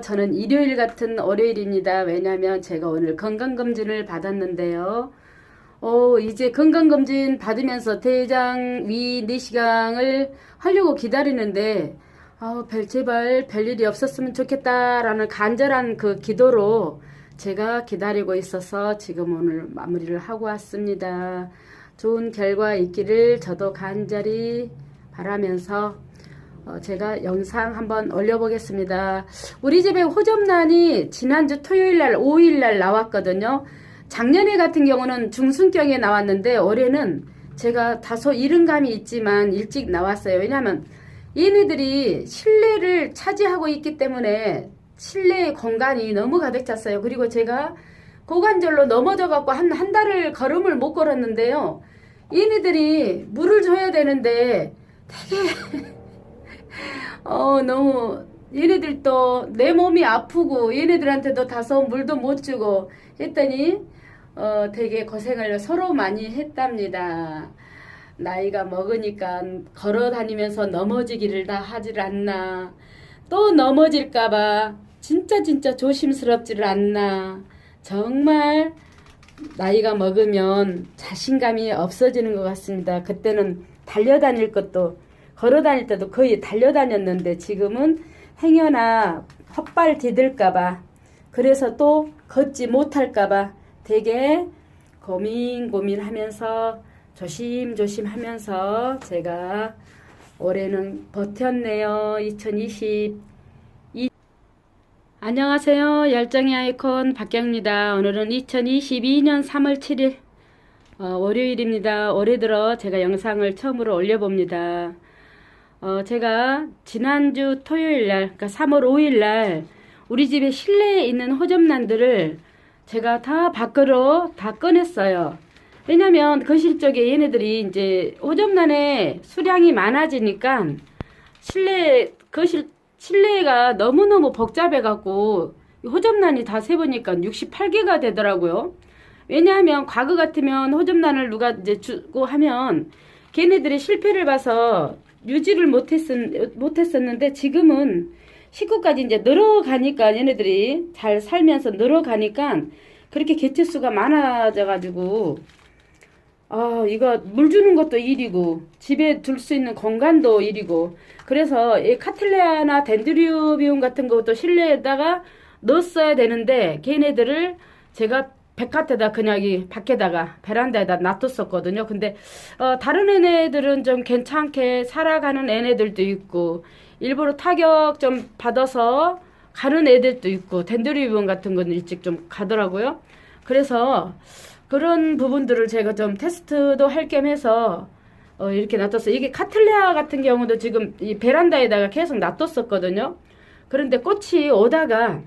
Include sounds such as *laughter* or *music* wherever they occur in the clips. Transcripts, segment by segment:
저는 일요일 같은 월요일입니다. 왜냐하면 제가 오늘 건강검진을 받았는데요. 어, 이제 건강검진 받으면서 대장 위 내시경을 하려고 기다리는데, 아, 별, 제발 별일이 없었으면 좋겠다라는 간절한 그 기도로 제가 기다리고 있어서 지금 오늘 마무리를 하고 왔습니다. 좋은 결과 있기를 저도 간절히 바라면서 어, 제가 영상 한번 올려보겠습니다. 우리 집에 호접란이 지난주 토요일 날, 5일 날 나왔거든요. 작년에 같은 경우는 중순경에 나왔는데 올해는 제가 다소 이른 감이 있지만 일찍 나왔어요. 왜냐하면 얘네들이 실내를 차지하고 있기 때문에 실내 공간이 너무 가득 찼어요. 그리고 제가 고관절로 넘어져 갖고 한, 한 달을 걸음을 못 걸었는데요. 얘네들이 물을 줘야 되는데 되게 어, 너무, 얘네들도 내 몸이 아프고, 얘네들한테도 다소 물도 못 주고 했더니, 어, 되게 고생을 서로 많이 했답니다. 나이가 먹으니까 걸어 다니면서 넘어지기를 다 하질 않나. 또 넘어질까봐 진짜 진짜 조심스럽지를 않나. 정말 나이가 먹으면 자신감이 없어지는 것 같습니다. 그때는 달려다닐 것도 걸어 다닐 때도 거의 달려다녔는데 지금은 행여나 헛발 디딜까봐 그래서 또 걷지 못할까봐 되게 고민 고민하면서 조심조심 하면서 제가 올해는 버텼네요. 2020 안녕하세요. 열정의 아이콘 박경입니다. 오늘은 2022년 3월 7일 어, 월요일입니다. 올해 들어 제가 영상을 처음으로 올려봅니다. 어, 제가 지난주 토요일 날, 그러니까 3월 5일 날 우리 집에 실내에 있는 호접란들을 제가 다 밖으로 다 꺼냈어요. 왜냐면 거실 쪽에 얘네들이 이제 호접란에 수량이 많아지니까 실내 거실 실내가 너무너무 복잡해 갖고 호접란이 다 세보니까 68개가 되더라고요. 왜냐하면 과거 같으면 호접란을 누가 이제 주고 하면 걔네들이 실패를 봐서 유지를 못했었, 못했었는데 지금은 식구까지 이제 늘어가니까 얘네들이 잘 살면서 늘어가니까 그렇게 개체 수가 많아져가지고 아, 이거 물 주는 것도 일이고, 집에 둘 수 있는 공간도 일이고, 그래서 이 카틀레아나 덴드리우비움 같은 것도 실내에다가 넣었어야 되는데, 걔네들을 제가 백화태다 그냥 이 밖에다가 베란다에다 놔뒀었거든요. 근데 어, 다른 애네들은 좀 괜찮게 살아가는 애네들도 있고, 일부러 타격 좀 받아서 가는 애들도 있고, 덴드리우비움 같은 건 일찍 좀 가더라고요. 그래서 그런 부분들을 제가 좀 테스트도 할 겸 해서 어, 이렇게 놔뒀어요. 이게 카틀레아 같은 경우도 지금 이 베란다에다가 계속 놔뒀었거든요. 그런데 꽃이 오다가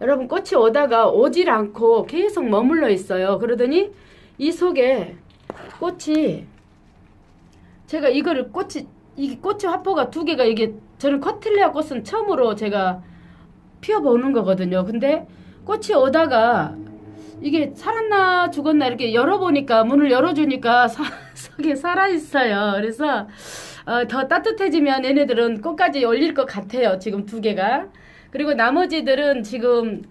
여러분 꽃이 오다가 오질 않고 계속 머물러 있어요. 그러더니 이 속에 꽃이 제가 이거를 꽃이 이 꽃이 화포가 두 개가 이게 저는 커틀레아 꽃은 처음으로 제가 피워보는 거거든요. 근데 꽃이 오다가 이게 살았나 죽었나 이렇게 열어보니까 문을 열어주니까 *laughs* 사, 속에 살아있어요. 그래서 어, 더 따뜻해지면 얘네들은 꽃까지 열릴 것 같아요. 지금 두 개가. 그리고 나머지들은 지금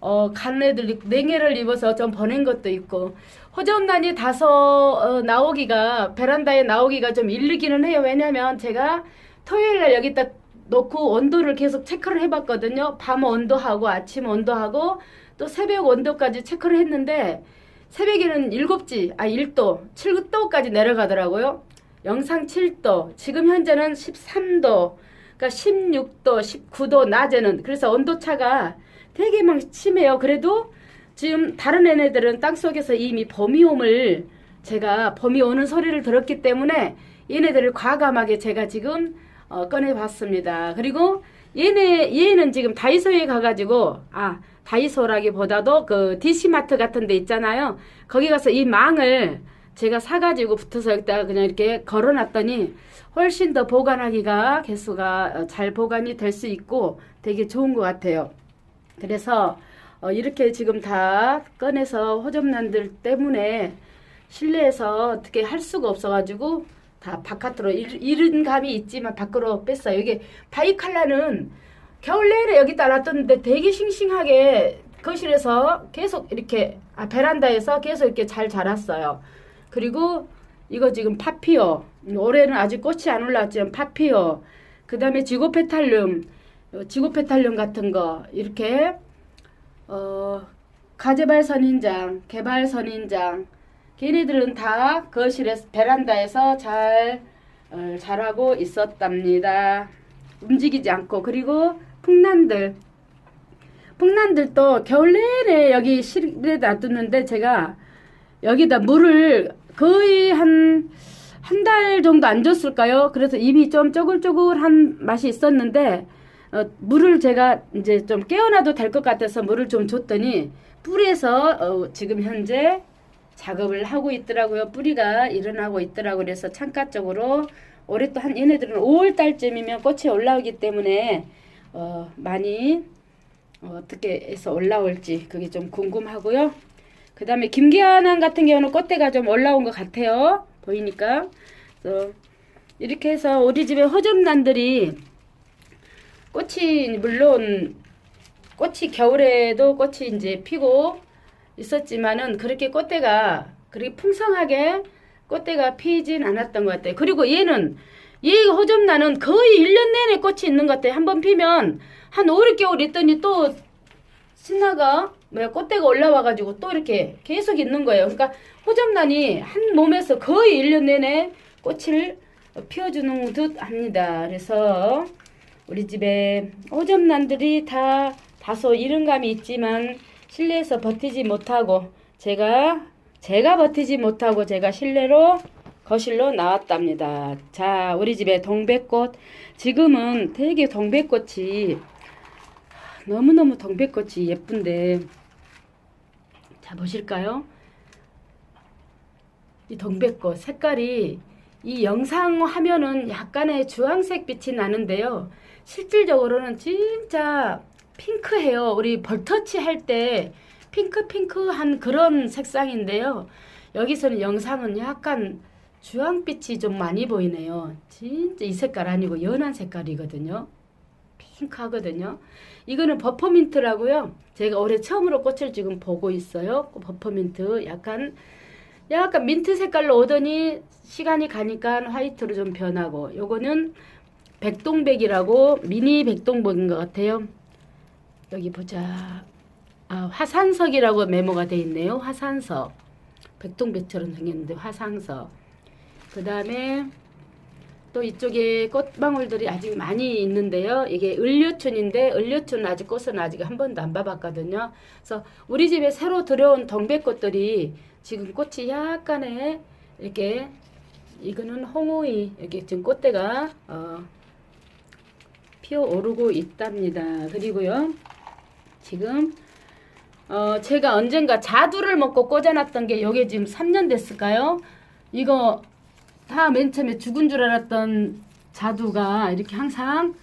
어, 간 애들 냉해를 입어서 좀 보낸 것도 있고 호접란이 다소 어, 나오기가 베란다에 나오기가 좀 일르기는 해요. 왜냐면 제가 토요일 날 여기다 놓고 온도를 계속 체크를 해봤거든요. 밤 온도하고 아침 온도하고 또 새벽 온도까지 체크를 했는데 새벽에는 7지, 아 1도, 7도까지 내려가더라고요. 영상 7도, 지금 현재는 13도, 그러니까 16도, 19도 낮에는 그래서 온도 차가 되게 막 심해요. 그래도 지금 다른 애네들은 땅 속에서 이미 봄이 옴을 제가 봄이 오는 소리를 들었기 때문에 얘네들을 과감하게 제가 지금 어, 꺼내봤습니다. 그리고 얘네 얘는 지금 다이소에 가가지고 아 다이소라기보다도 그 DC마트 같은 데 있잖아요. 거기 가서 이 망을 제가 사가지고 붙어서 여기다가 그냥 이렇게 걸어놨더니 훨씬 더 보관하기가 개수가 어, 잘 보관이 될 수 있고 되게 좋은 것 같아요. 그래서 어, 이렇게 지금 다 꺼내서 호접란들 때문에 실내에서 어떻게 할 수가 없어가지고 다 바깥으로 일, 이른 감이 있지만 밖으로 뺐어요. 이게 바이칼라는 겨울 내내 여기다 놔뒀는데 되게 싱싱하게 거실에서 계속 이렇게 아, 베란다에서 계속 이렇게 잘 자랐어요. 그리고 이거 지금 파피오 올해는 아직 꽃이 안 올라왔지만 파피오 그 다음에 지고페탈륨 어, 지고페탈륨 같은 거 이렇게 어 가재발 선인장 개발 선인장 걔네들은 다 거실에서 베란다에서 잘 어, 자라고 있었답니다. 움직이지 않고. 그리고 풍란들. 풍란들도 겨울 내내 여기 실에 놔두는데 제가 여기다 물을 거의 한 한 달 정도 안 줬을까요? 그래서 잎이 좀 쪼글쪼글한 맛이 있었는데 어, 물을 제가 이제 좀 깨어나도 될 것 같아서 물을 좀 줬더니 뿌리에서 어, 지금 현재 작업을 하고 있더라고요. 뿌리가 일어나고 있더라고요. 그래서 창가 쪽으로 올해 또 한 얘네들은 5월 달쯤이면 꽃이 올라오기 때문에 어, 많이 어, 어떻게 해서 올라올지 그게 좀 궁금하고요. 그 다음에 김기환항 같은 경우는 꽃대가 좀 올라온 것 같아요. 보이니까. 그래서 이렇게 해서 우리 집에 허접란들이 꽃이 물론 꽃이 겨울에도 꽃이 이제 피고 있었지만은 그렇게 꽃대가 그렇게 풍성하게 꽃대가 피진 않았던 것 같아요. 그리고 얘는 얘 호접란은 거의 1년 내내 꽃이 있는 것 같아요. 한 번 피면 한 5, 6개월 있더니 또 신나가 뭐야 꽃대가 올라와가지고 또 이렇게 계속 있는 거예요. 그러니까 호접란이 한 몸에서 거의 1년 내내 꽃을 피워주는 듯 합니다. 그래서 우리 집에 호접란들이 다 다소 이른감이 있지만 실내에서 버티지 못하고 제가 제가 버티지 못하고 제가 실내로 거실로 나왔답니다. 자, 우리 집에 동백꽃 지금은 되게 동백꽃이 너무너무 동백꽃이 예쁜데 자 보실까요? 이 동백꽃 색깔이 이 영상 화면은 약간의 주황색 빛이 나는데요. 실질적으로는 진짜 핑크해요. 우리 벌터치 할 때 핑크핑크한 그런 색상인데요. 여기서는 영상은 약간 주황빛이 좀 많이 보이네요. 진짜 이 색깔 아니고 연한 색깔이거든요. 핑크하거든요. 이거는 버퍼민트라고요. 제가 올해 처음으로 꽃을 지금 보고 있어요. 그 버퍼민트 약간 약간 민트 색깔로 오더니 시간이 가니까 화이트로 좀 변하고 요거는 백동백이라고 미니 백동백인 것 같아요. 여기 보자. 아, 화산석이라고 메모가 돼 있네요. 화산석. 백동백처럼 생겼는데 화산석. 그 다음에 또 이쪽에 꽃방울들이 아직 많이 있는데요. 이게 을류춘인데 을류춘 아직 꽃은 아직 한 번도 안 봐봤거든요. 그래서 우리 집에 새로 들어온 동백꽃들이 지금 꽃이 약간의 이렇게 이거는 홍오이 이렇게 지금 꽃대가 어, 피어오르고 있답니다. 그리고요. 지금 어 제가 언젠가 자두를 먹고 꽂아놨던 게 여기 지금 3년 됐을까요? 이거 다 맨 처음에 죽은 줄 알았던 자두가 이렇게 항상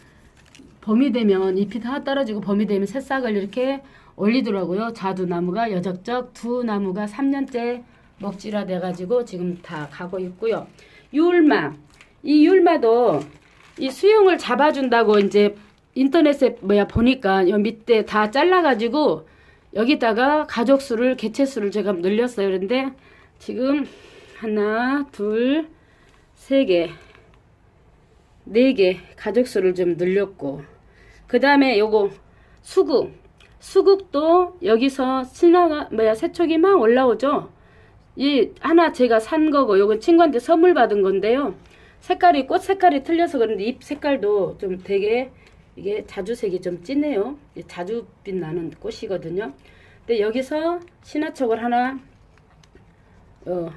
봄이 되면 잎이 다 떨어지고 봄이 되면 새싹을 이렇게 올리더라고요. 자두 나무가 여적적 두 나무가 3년째 먹지라 돼가지고 지금 다 가고 있고요. 율마 이 율마도 이 수영을 잡아준다고 이제 인터넷에 뭐야 보니까 여 밑에 다 잘라가지고 여기다가 가족 수를 개체 수를 제가 늘렸어요. 그런데 지금 하나, 둘, 세 개, 네개 가족 수를 좀 늘렸고 그 다음에 요거 수국 수국도 여기서 신화가 뭐야 세척이 막 올라오죠. 이 하나 제가 산 거고 요건 친구한테 선물 받은 건데요. 색깔이 꽃 색깔이 틀려서 그런데 잎 색깔도 좀 되게 이게 자주색이 좀 진해요. 자주빛 나는 꽃이거든요. 근데 여기서 신화촉을 하나 어,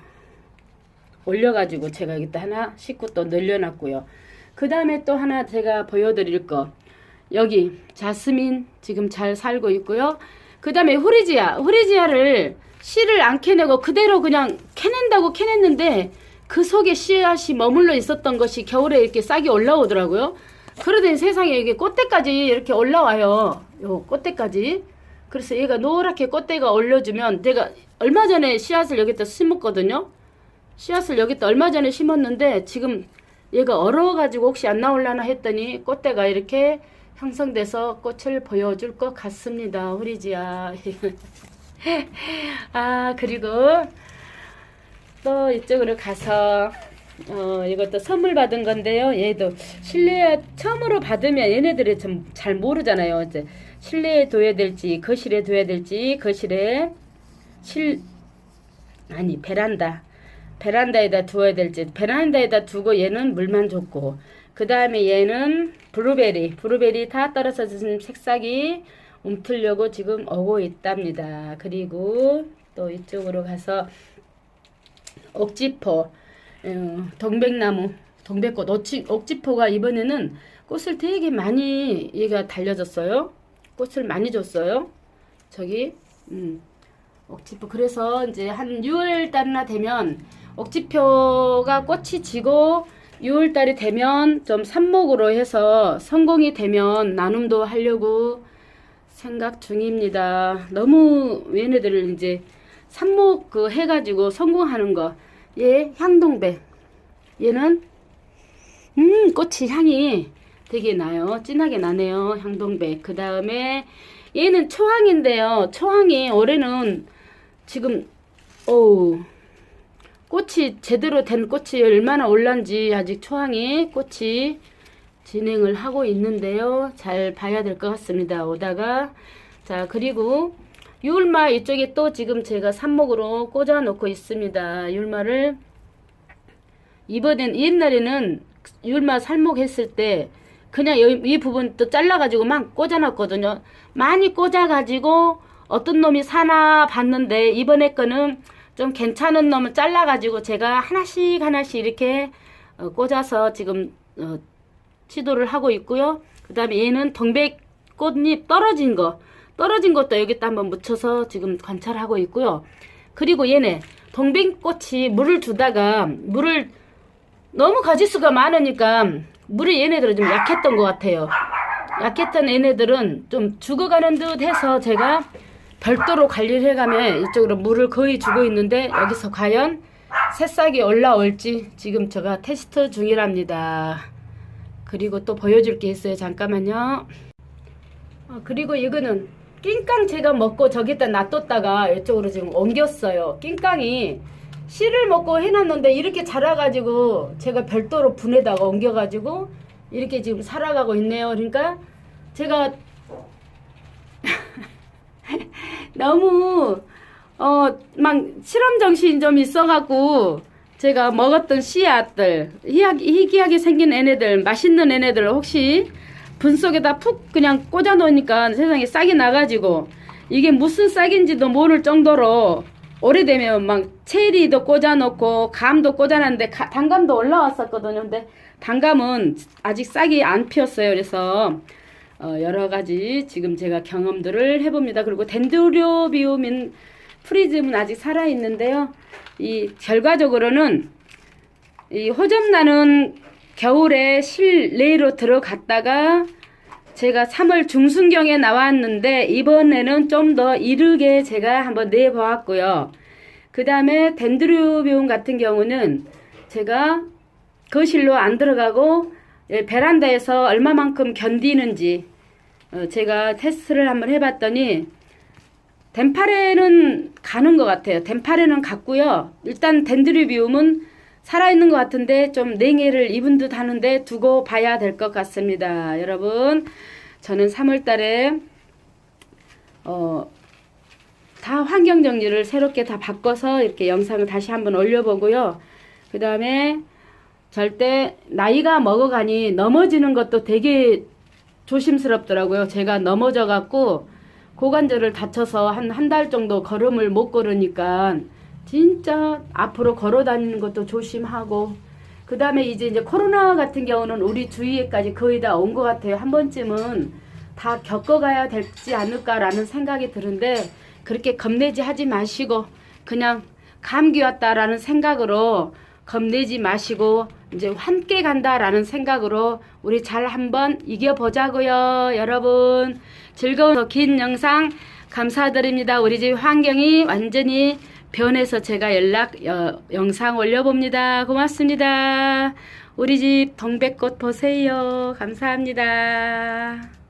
올려가지고 제가 여기다 하나 싣고 또 늘려놨고요. 그 다음에 또 하나 제가 보여드릴 거 여기 자스민 지금 잘 살고 있고요. 그 다음에 후리지아 후리지아를 씨를 안 캐내고 그대로 그냥 캐낸다고 캐냈는데 그 속에 씨앗이 머물러 있었던 것이 겨울에 이렇게 싹이 올라오더라고요. 그러더니 세상에 이게 꽃대까지 이렇게 올라와요. 요 꽃대까지. 그래서 얘가 노랗게 꽃대가 올려주면 내가 얼마 전에 씨앗을 여기다 심었거든요. 씨앗을 여기다 얼마 전에 심었는데 지금 얘가 얼어가지고 혹시 안 나올라나 했더니 꽃대가 이렇게 형성돼서 꽃을 보여줄 것 같습니다. 우리 지야. *laughs* 아, 그리고 또 이쪽으로 가서 어, 이것도 선물 받은 건데요. 얘도 실내에 처음으로 받으면 얘네들이 좀 잘 모르잖아요. 이제 실내에 둬야 될지 거실에 둬야 될지 거실에 실 아니 베란다 베란다에다 두어야 될지 베란다에다 두고 얘는 물만 줬고 그 다음에 얘는 블루베리 블루베리 다 떨어져 지금 색싹이 움트려고 지금 오고 있답니다. 그리고 또 이쪽으로 가서 옥지포 어, 동백나무 동백꽃 옥지, 옥지포가 이번에는 꽃을 되게 많이 얘가 달려졌어요. 꽃을 많이 줬어요. 저기 음. 옥지포 그래서 이제 한 6월 달이나 되면 옥지표가 꽃이 지고 6월 달이 되면 좀 삽목으로 해서 성공이 되면 나눔도 하려고 생각 중입니다. 너무 얘네들을 이제 삽목 그 해가지고 성공하는 거. 얘 향동백. 얘는 음 꽃이 향이 되게 나요. 진하게 나네요. 향동백. 그 다음에 얘는 초항인데요. 초항이 올해는 지금 오 꽃이 제대로 된 꽃이 얼마나 올란지 아직 초항이 꽃이 진행을 하고 있는데요. 잘 봐야 될 것 같습니다. 오다가 자 그리고 율마 이쪽에 또 지금 제가 삽목으로 꽂아 놓고 있습니다. 율마를 이번엔 옛날에는 율마 살목했을 때 그냥 이, 이 부분 또 잘라가지고 막 꽂아놨거든요. 많이 꽂아가지고 어떤 놈이 사나 봤는데 이번에 거는 좀 괜찮은 놈을 잘라가지고 제가 하나씩 하나씩 이렇게 어, 꽂아서 지금 어, 시도를 하고 있고요. 그 다음에 얘는 동백 꽃잎 떨어진 거 떨어진 것도 여기다 한번 묻혀서 지금 관찰하고 있고요. 그리고 얘네 동백꽃이 물을 주다가 물을 너무 가지수가 많으니까 물이 얘네들은 좀 약했던 것 같아요. 약했던 얘네들은 좀 죽어가는 듯 해서 제가 별도로 관리를 해가면 이쪽으로 물을 거의 주고 있는데 여기서 과연 새싹이 올라올지 지금 제가 테스트 중이랍니다. 그리고 또 보여줄 게 있어요. 잠깐만요. 어, 그리고 이거는 낑깡 제가 먹고 저기다 놔뒀다가 이쪽으로 지금 옮겼어요. 낑깡이 씨를 먹고 해놨는데 이렇게 자라가지고 제가 별도로 분에다가 옮겨가지고 이렇게 지금 살아가고 있네요. 그러니까 제가 *laughs* 너무 어 막 실험 정신이 좀 있어갖고 제가 먹었던 씨앗들 희귀, 희귀하게 생긴 애네들 맛있는 애네들 혹시 분 속에다 푹 그냥 꽂아 놓으니까 세상에 싹이 나가지고 이게 무슨 싹인지도 모를 정도로 오래되면 막 체리도 꽂아 놓고 감도 꽂아 놨는데 가- 단감도 올라왔었거든요. 근데 단감은 아직 싹이 안 피었어요. 그래서 어, 여러 가지 지금 제가 경험들을 해봅니다. 그리고 덴드로비움인 프리즘은 아직 살아 있는데요. 이 결과적으로는 이 호접나는 겨울에 실내로 들어갔다가 제가 3월 중순경에 나왔는데 이번에는 좀 더 이르게 제가 한번 내보았고요. 그 다음에 덴드로비움 같은 경우는 제가 거실로 안 들어가고 예, 베란다에서 얼마만큼 견디는지 어, 제가 테스트를 한번 해봤더니 덴파레는 가는 것 같아요. 덴파레는 갔고요. 일단 덴드리비움은 살아있는 것 같은데 좀 냉해를 입은 듯 하는데 두고 봐야 될 것 같습니다. 여러분, 저는 3월 달에 어, 다 환경 정리를 새롭게 다 바꿔서 이렇게 영상을 다시 한번 올려보고요. 그 다음에 절대 나이가 먹어가니 넘어지는 것도 되게 조심스럽더라고요. 제가 넘어져 갖고 고관절을 다쳐서 한 한 달 정도 걸음을 못 걸으니까 진짜 앞으로 걸어 다니는 것도 조심하고 그 다음에 이제 이제 코로나 같은 경우는 우리 주위에까지 거의 다 온 것 같아요. 한 번쯤은 다 겪어가야 되지 않을까라는 생각이 드는데 그렇게 겁내지 하지 마시고 그냥 감기 왔다라는 생각으로 겁내지 마시고 이제 함께 간다라는 생각으로 우리 잘 한번 이겨보자고요 여러분. 즐거운 긴 영상 감사드립니다. 우리 집 환경이 완전히 변해서 제가 연락 여- 영상 올려봅니다. 고맙습니다. 우리 집 동백꽃 보세요. 감사합니다